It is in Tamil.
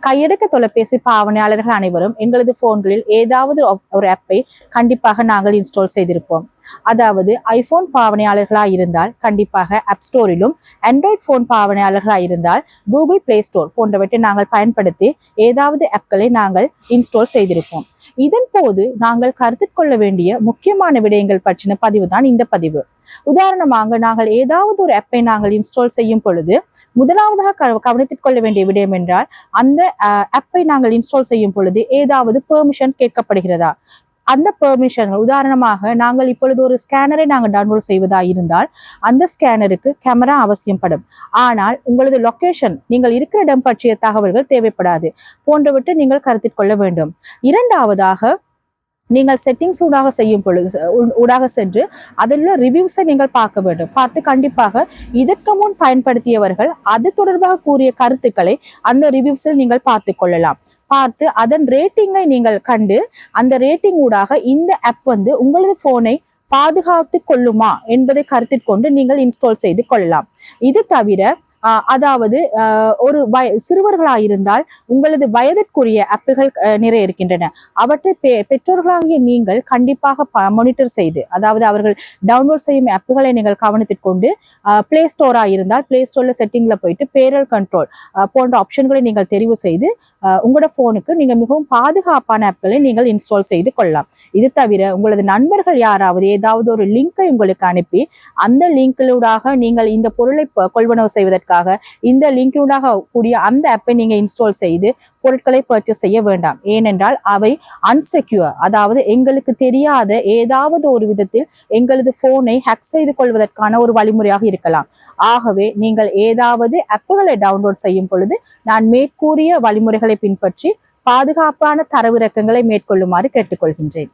கையடக்க தொலைபேசி பாவனையாளர்கள் அனைவரும் எங்களது போன்களில் ஏதாவது ஒரு ஆப்பை கண்டிப்பாக நாங்கள் இன்ஸ்டால் செய்திருப்போம். அதாவது ஐபோன் பாவனையாளர்களாக இருந்தால் கண்டிப்பாக ஆப் ஸ்டோரிலும் ஆண்ட்ராய்ட் போன் பாவனையாளர்களாக இருந்தால் கூகுள் பிளே ஸ்டோர் போன்றவற்றை நாங்கள் பயன்படுத்தி ஏதாவது ஆப்களை நாங்கள் இன்ஸ்டால் செய்திருப்போம். இதன் போது நாங்கள் கருத்தில் கொள்ள வேண்டிய முக்கியமான விடயங்கள் பற்றின பதிவு தான் இந்த பதிவு. உதாரணமாக நாங்கள் ஏதாவது ஒரு ஆப்பை நாங்கள் இன்ஸ்டால் செய்யும் பொழுது முதலாவதாக கவனித்துக் கொள்ள வேண்டிய விடயம் என்றால் அந்த ஆப்பை நாங்கள் இன்ஸ்டால் செய்யும் பொழுது ஏதாவது பெர்மிஷன் கேட்கப்படுகிறதா? அந்த பெர்மிஷன்கள் உதாரணமாக நாங்கள் இப்பொழுது ஒரு ஸ்கேனரை நாங்கள் டவுன்லோட் செய்வதா இருந்தால் அந்த ஸ்கேனருக்கு கேமரா அவசியப்படும் ஆனால் உங்களது லொகேஷன் நீங்கள் இருக்கிற இடம் பற்றிய தகவல்கள் தேவைப்படாது. போன்றவற்றை நீங்கள் கருத்தில் கொள்ள வேண்டும். இரண்டாவதாக நீங்கள் செட்டிங்ஸ் ஊடாக செய்யும் பொழுது ஊடாக சென்று அதில் உள்ள ரிவ்யூஸை நீங்கள் பார்க்க வேண்டும். பார்த்து கண்டிப்பாக இதற்கு முன் பயன்படுத்தியவர்கள் அது தொடர்பாக கூறிய கருத்துக்களை அந்த ரிவ்யூஸில் நீங்கள் பார்த்து கொள்ளலாம். பார்த்து அதன் ரேட்டிங்கை நீங்கள் கண்டு அந்த ரேட்டிங் ஊடாக இந்த ஆப் வந்து உங்களது போனை பாதுகாத்து கொள்ளுமா என்பதை கருத்தில் கொண்டு நீங்கள் இன்ஸ்டால் செய்து கொள்ளலாம். இது தவிர அதாவது ஆஹ் ஒரு வய சிறுவர்களாயிருந்தால் உங்களது வயதிற்குரிய ஆப்புகள் அஹ், நிறைய இருக்கின்றன. அவற்றை பெ பெற்றோர்களாகிய நீங்கள் கண்டிப்பாக மானிட்டர் செய்து அதாவது அவர்கள் டவுன்லோட் செய்யும் ஆப்புகளை நீங்கள் கவனத்திற்கொண்டு பிளே ஸ்டோரா இருந்தால் பிளே ஸ்டோர்ல செட்டிங்ல போயிட்டு பேரல் கண்ட்ரோல் போன்ற ஆப்ஷன்களை நீங்கள் தெரிவு செய்து அஹ், உங்களோட ஃபோனுக்கு நீங்க மிகவும் பாதுகாப்பான ஆப்களை நீங்கள் இன்ஸ்டால் செய்து கொள்ளலாம். இது தவிர உங்களது நண்பர்கள் யாராவது ஏதாவது ஒரு லிங்கை உங்களுக்கு அனுப்பி அந்த லிங்கிலூடாக நீங்கள் இந்த பொருளை கொள்வனவு செய்வதற்கு செய்வதற்காக இந்த லிங்கிலூடாக கூடிய அந்த ஆப்பை நீங்க இன்ஸ்டால் செய்து பொருட்களை பர்ச்சேஸ் செய்ய வேண்டாம். ஏனென்றால் அவை அன்செக்யூர் அதாவது எங்களுக்கு தெரியாத ஏதாவது ஒரு விதத்தில் எங்களது போனை ஹேக் செய்து கொள்வதற்கான ஒரு வழிமுறையாக இருக்கலாம். ஆகவே நீங்கள் ஏதாவது ஆப்புகளை டவுன்லோட் செய்யும் பொழுது நான் மேற்கூறிய வழிமுறைகளை பின்பற்றி பாதுகாப்பான தரவிறக்கங்களை மேற்கொள்ளுமாறு கேட்டுக்கொள்கின்றேன்.